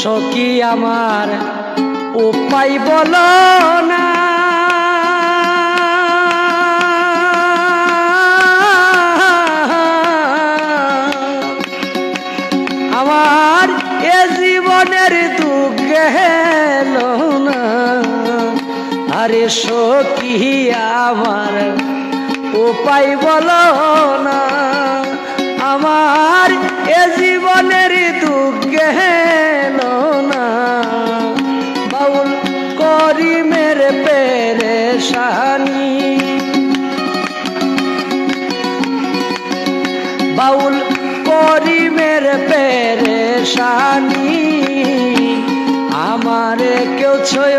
সখী আমার, উপায় বলো না। আমার এ জীবনের দুঃখ না। আরে সখী আমার, উপায় বলো না। আমার এ জীবনের দুঃখ করি মেরে পেরেশানি। বাউল করি মেরে পেরেশানি। আমারে কেউ ছয়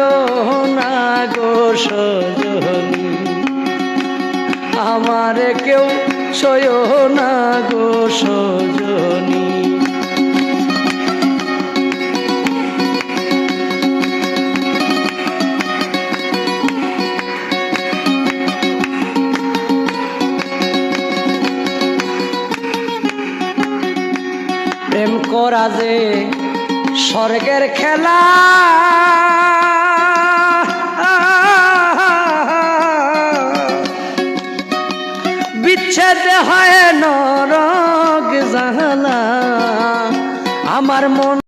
না গো সজনী। আমারে কেউ ছয় না গো সজনী। প্রেম করা যে স্বর্গের খেলা। বিচ্ছেদ হয় নরক জাহালা। আমার মন